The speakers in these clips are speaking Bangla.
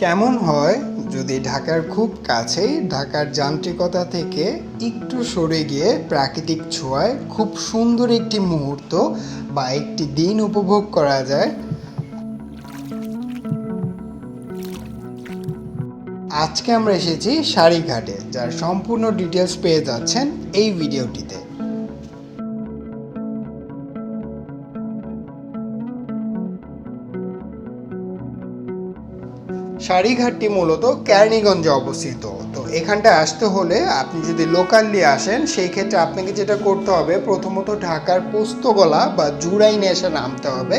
কেমন হয় যদি ঢাকার খুব কাছেই ঢাকার যান্ত্রিকতা থেকে একটু সরে গিয়ে প্রাকৃতিক ছোঁয়ায় খুব সুন্দর একটি মুহূর্ত বা একটি দিন উপভোগ করা যায়? আজকে আমরা এসেছি সারিঘাটে, যার সম্পূর্ণ ডিটেলস পেয়ে যাচ্ছেন এই ভিডিওটিতে সারিঘাটটি মূলত ক্যারনিগঞ্জে অবস্থিত। তো এখানটা আসতে হলে আপনি যদি লোকালি আসেন, সেই ক্ষেত্রে আপনাকে যেটা করতে হবে, প্রথমত ঢাকার পোস্তগোলা বা জুরাইনে এসে নামতে হবে।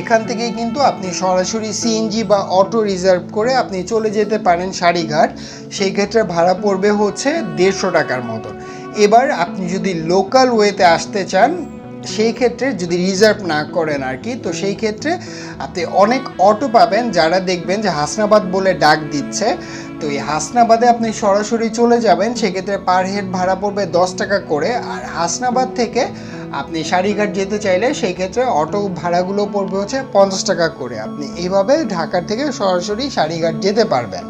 এখান থেকেই কিন্তু আপনি সরাসরি সিএনজি বা অটো রিজার্ভ করে আপনি চলে যেতে পারেন সারিঘাট। সেই ক্ষেত্রে ভাড়া পড়বে হচ্ছে দেড়শো টাকার মতো। এবার আপনি যদি লোকাল ওয়েতে আসতে চান সেই ক্ষেত্রে যদি রিজার্ভ না করেন আর কি তো সেই ক্ষেত্রে আপনি অনেক অটো পাবেন যারা দেখবেন যে হাসনাবাদ বলে ডাক দিচ্ছে। তো এই হাসনাবাদে আপনি সরাসরি চলে যাবেন, সেক্ষেত্রে পার হেড ভাড়া পড়বে দশ টাকা করে। আর হাসনাবাদ থেকে আপনি সারিঘাট যেতে চাইলে সেই ক্ষেত্রে অটো ভাড়াগুলো পড়বে হচ্ছে পঞ্চাশ টাকা করে। আপনি এইভাবে ঢাকার থেকে সরাসরি সারিঘাট যেতে পারবেন।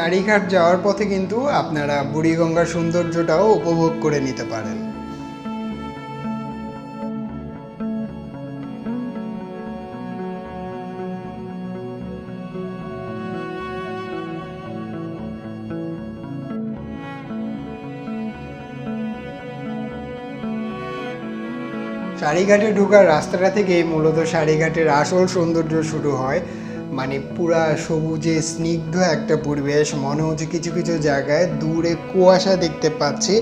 সারিঘাট যাওয়ার পথে কিন্তু আপনারা বুড়িগঙ্গার সৌন্দর্যটাও উপভোগ করে নিতে পারেন। সারিঘাটে ঢোকার রাস্তাটা থেকেই মূলত সারিঘাটের আসল সৌন্দর্য শুরু হয় মানে পুরা সবুজে স্নিগ্ধ একটা পরিবেশ, মনে হচ্ছে কিছু কিছু জায়গায় দূরে কুয়াশা দেখতে পাচ্ছি।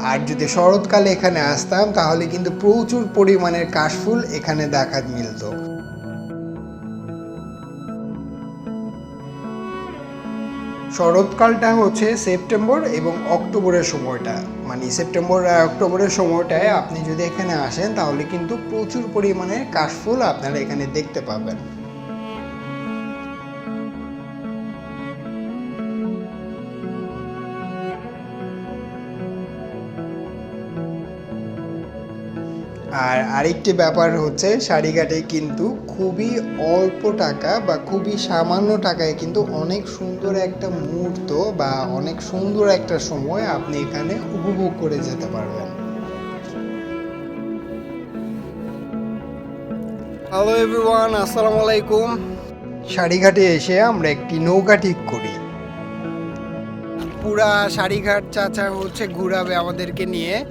আর যদি শরৎকালে এখানে আসতাম, তাহলে কিন্তু প্রচুর পরিমাণের কাশফুল এখানে দেখা মিলতো। শরৎকালটা হচ্ছে সেপ্টেম্বর এবং অক্টোবরের সময়টা। মানে সেপ্টেম্বর আর অক্টোবরের সময়টায় আপনি যদি এখানে আসেন, তাহলে কিন্তু প্রচুর পরিমাণে কাশফুল আপনারা এখানে দেখতে পাবেন। আর আরেকটি ব্যাপার হচ্ছে শাড়িঘাটে কিন্তু খুবই অল্প টাকা বা খুবই সামান্য টাকায় কিন্তু অনেক সুন্দর একটা মুহূর্ত বা অনেক সুন্দর একটা সময় আপনি এখানে উপভোগ করে যেতে পারবেন। হ্যালো এভরিওয়ান আসসালামু আলাইকুম। শাড়িঘাটে এসে আমরা একটি নৌকা ঠিক করি। পুরা শাড়িঘাট চাচা হচ্ছে ঘুরাবে আমাদেরকে নিয়ে।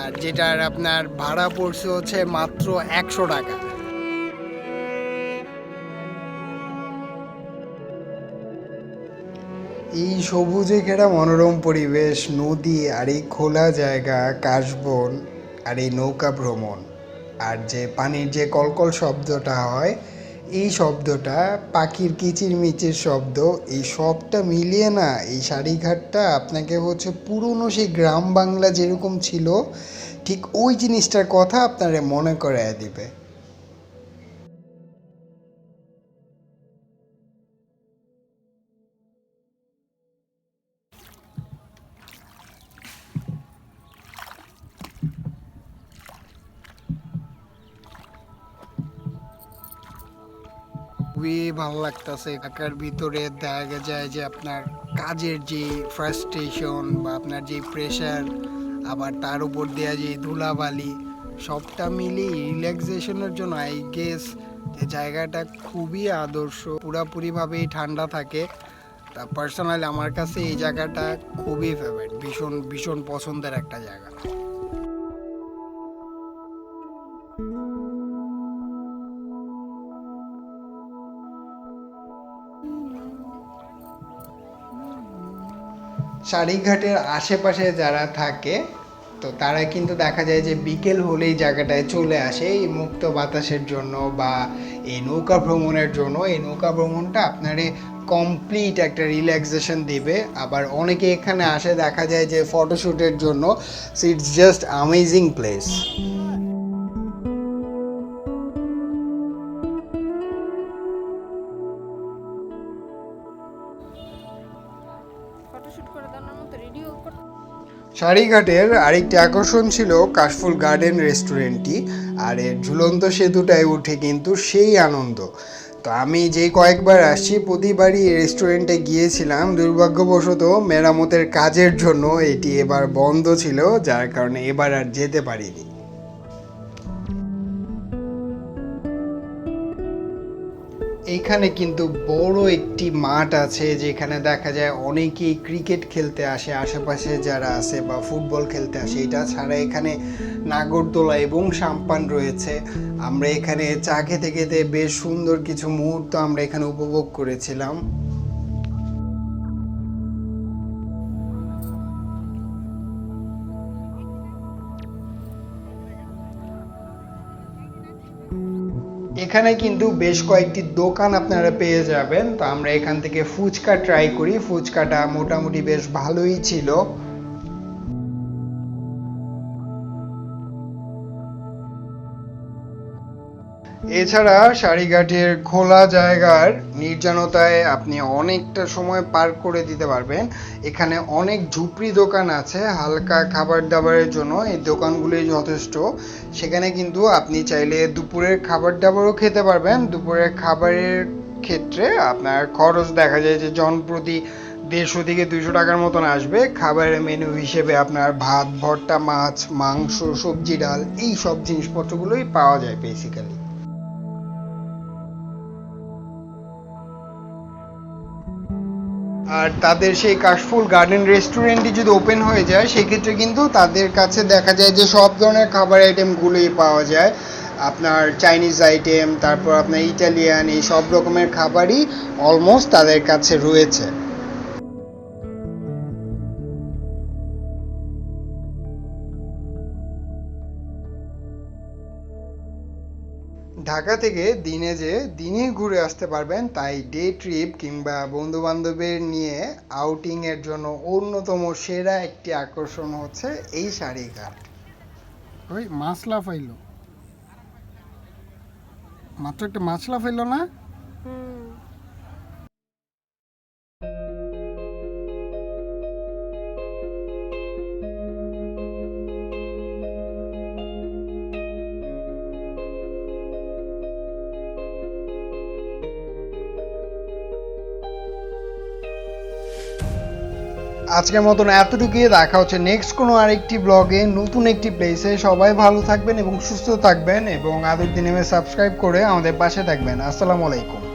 আর যেটার আপনার ভাড়া পড়ছে হচ্ছে মাত্র একশো টাকা। এই সবুজে ঘেরা মনোরম পরিবেশ, নদী আর এই খোলা জায়গা, কাশবন আর এই নৌকা ভ্রমণ। আর যে পানির যে কলকল শব্দটা হয় এই শব্দটা পাখির কিচির মিচির শব্দ, এই সবটা মিলিয়ে না এই শাড়িঘাটটা আপনাকে হচ্ছে পুরনো সেই গ্রাম বাংলা যেরকম ছিল, ঠিক ওই জিনিসটার কথা আপনারে মনে করায় দিবে। খুবই ভালো লাগতেছে ঢাকার ভিতরে। দেখা যায় যে আপনার কাজের যে ফ্রাস্ট্রেশন বা আপনার যে প্রেশার আবার তার উপর দেওয়া যে ধুলাবালি, সবটা মিলিয়ে রিল্যাক্সেশনের জন্য আই গেস যে জায়গাটা খুবই আদর্শ, পুরাপুরিভাবেই ঠান্ডা থাকে। তা পার্সোনালি আমার কাছে এই জায়গাটা খুবই ফেভারিট ভীষণ ভীষণ পছন্দের একটা জায়গা। সারিঘাটের আশেপাশে যারা থাকে, তো তারা কিন্তু দেখা যায় যে বিকেল হলেই জায়গাটায় চলে আসে। এই মুক্ত বাতাসের জন্য বা এই নৌকা ভ্রমণের জন্য। এই নৌকা ভ্রমণটা আপনারে কমপ্লিট একটা রিল্যাক্সেশন দিবে। আবার অনেকে এখানে আসে, দেখা যায় যে ফটোশ্যুটের জন্য। So it's just amazing place সারিঘাটের আরেকটি আকর্ষণ ছিল কাশফুল গার্ডেন রেস্টুরেন্টটি, আর এর ঝুলন্ত সেতুটায় উঠে কিন্তু সেই আনন্দ। তো আমি যেই কয়েকবার আসছি, প্রতিবারই রেস্টুরেন্টে গিয়েছিলাম। দুর্ভাগ্যবশত মেরামতের কাজের জন্য এটি এবার বন্ধ ছিল, যার কারণে এবার আর যেতে পারিনি। এইখানে কিন্তু বড় একটি মাঠ আছে যেখানে দেখা যায় অনেকেই ক্রিকেট খেলতে আসে, আশেপাশে যারা আছে বা ফুটবল খেলতে আসে। এটা ছাড়া এখানে নাগরদোলা এবং সাম্পান রয়েছে। আমরা এখানে চা খেতে খেতে বেশ সুন্দর কিছু মুহূর্ত আমরা এখানে উপভোগ করেছিলাম। এখানে কিন্তু বেশ কয়েকটি দোকান আপনারা পেয়ে যাবেন। তো আমরা এখান থেকে ফুচকা ট্রাই করি। ফুচকাটা মোটামুটি বেশ ভালোই ছিল। এছাড়া সারিঘাটের খোলা জায়গার নির্জনতায় আপনি অনেকটা সময় পার করে দিতে পারবেন। এখানে অনেক ঝুপড়ি দোকান আছে, হালকা খাবার দাবারের জন্য। এই দোকানগুলি যথেষ্ট। সেখানে কিন্তু আপনি চাইলে দুপুরের খাবার দাবারও খেতে পারবেন। দুপুরের খাবারের ক্ষেত্রে আপনার খরচ দেখা যায় যে জনপ্রতি দেড়শো থেকে দুইশো টাকার মতন আসবে। খাবারের মেনু হিসেবে আপনার ভাত, ভর্তা, মাছ, মাংস, সবজি, ডাল, এই সব জিনিসপত্রগুলোই পাওয়া যায় বেসিক্যালি আর তাদের সেই কাশফুল গার্ডেন রেস্টুরেন্টটি যদি ওপেন হয়ে যায়, সেক্ষেত্রে কিন্তু তাদের কাছে দেখা যায় যে সব ধরনের খাবার আইটেমগুলোই পাওয়া যায়। আপনার চাইনিজ আইটেম তারপর আপনার ইটালিয়ান এই সব রকমের খাবারই অলমোস্ট তাদের কাছে রয়েছে। ঢাকা থেকে দিনে যে দিনেই ঘুরে আসতে পারবেন তাই ডে ট্রিপ কিংবা বন্ধু বান্ধবের নিয়ে আউটিং এর জন্য অন্যতম সেরা একটি আকর্ষণ হচ্ছে এই শাড়িঘাট ওই মাছ ফাইল। মাত্র একটা মাছ লাফাইলো না? আজকের মতন এতটুকুই। দেখা হচ্ছে নেক্সট কোনো আরেকটি ব্লগে নতুন একটি প্লেসে সবাই ভালো থাকবেন এবং সুস্থ থাকবেন এবং আদর দিনে সাবস্ক্রাইব করে আমাদের পাশে থাকবেন। আসসালামু আলাইকুম।